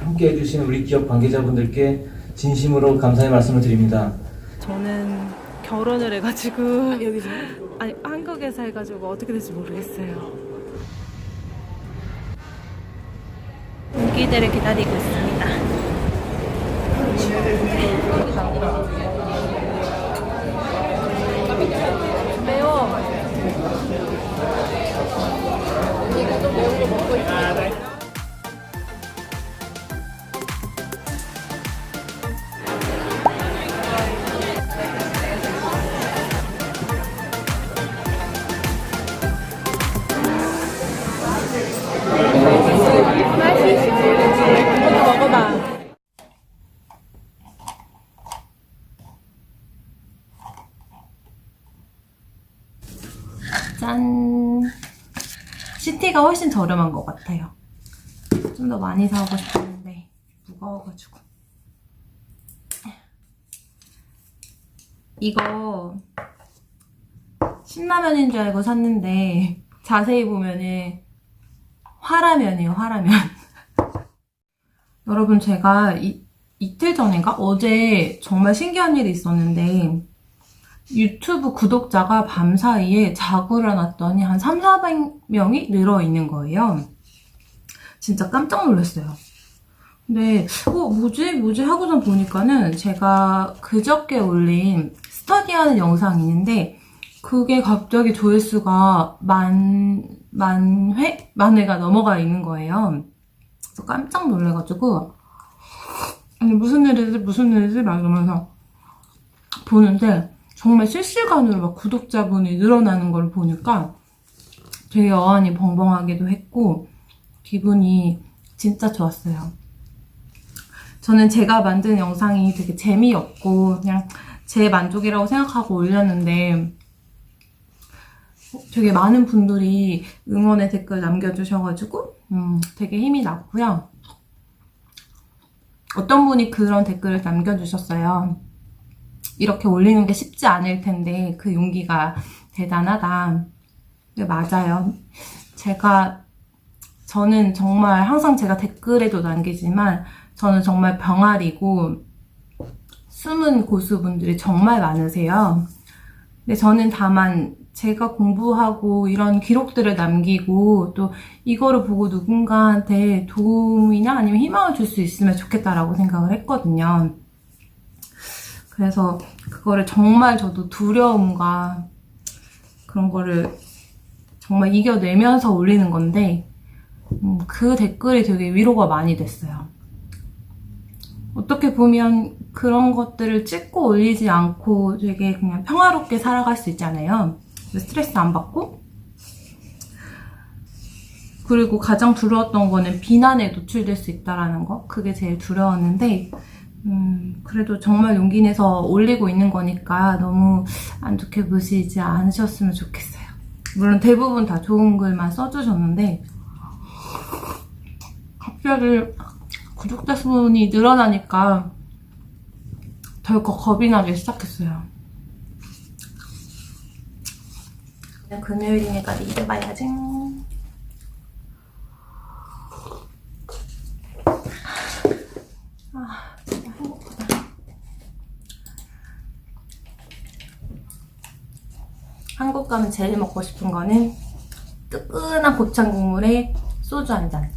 함께 해주신 우리 기업 관계자분들께 진심으로 감사의 말씀을 드립니다. 저는 결혼을 해가지고 여기서 아니 한국에서 해가지고 어떻게 될지 모르겠어요. 동기들을 기다리고 있습니다. 짠. 시티가 훨씬 저렴한 것 같아요. 좀 더 많이 사오고 싶었는데 무거워가지고. 이거 신라면인 줄 알고 샀는데 자세히 보면은 화라면이에요, 화라면. 여러분, 제가 이, 이틀 전인가? 어제 정말 신기한 일이 있었는데, 유튜브 구독자가 밤 사이에 자고 일어났더니 한 3, 400명이 늘어 있는 거예요. 진짜 깜짝 놀랐어요. 근데, 어, 뭐지? 뭐지? 하고선 보니까는 제가 그저께 올린 스터디하는 영상이 있는데, 그게 갑자기 조회수가 만, 만 회? 만 회가 넘어가 있는 거예요. 그래서 깜짝 놀래가지고, 아니, 무슨 일이지, 무슨 일이지? 막 이러면서 보는데, 정말 실시간으로 막 구독자분이 늘어나는 걸 보니까 되게 어안이 벙벙하기도 했고, 기분이 진짜 좋았어요. 저는 제가 만든 영상이 되게 재미없고, 그냥 제 만족이라고 생각하고 올렸는데, 되게 많은 분들이 응원의 댓글 남겨주셔가지고 음, 되게 힘이 났고요. 어떤 분이 그런 댓글을 남겨주셨어요. 이렇게 올리는 게 쉽지 않을 텐데 그 용기가 대단하다. 네, 맞아요. 제가 저는 정말 항상 제가 댓글에도 남기지만 저는 정말 병아리고 숨은 고수분들이 정말 많으세요. 근데 저는 다만 제가 공부하고 이런 기록들을 남기고 또 이거를 보고 누군가한테 도움이나 아니면 희망을 줄 수 있으면 좋겠다라고 생각을 했거든요. 그래서 그거를 정말 저도 두려움과 그런 거를 정말 이겨내면서 올리는 건데 음, 그 댓글이 되게 위로가 많이 됐어요. 어떻게 보면 그런 것들을 찍고 올리지 않고 되게 그냥 평화롭게 살아갈 수 있잖아요. 스트레스 안 받고. 그리고 가장 두려웠던 거는 비난에 노출될 수 있다라는 거. 그게 제일 두려웠는데, 음, 그래도 정말 용기 내서 올리고 있는 거니까 너무 안 좋게 보시지 않으셨으면 좋겠어요. 물론 대부분 다 좋은 글만 써주셨는데, 갑자기 구독자 수분이 늘어나니까 덜컥 겁이 나기 시작했어요. 금요일이니까 이제 봐야지. 아, 진짜 행복하다. 한국 가면 제일 먹고 싶은 거는 뜨끈한 곱창 국물에 소주 한 잔.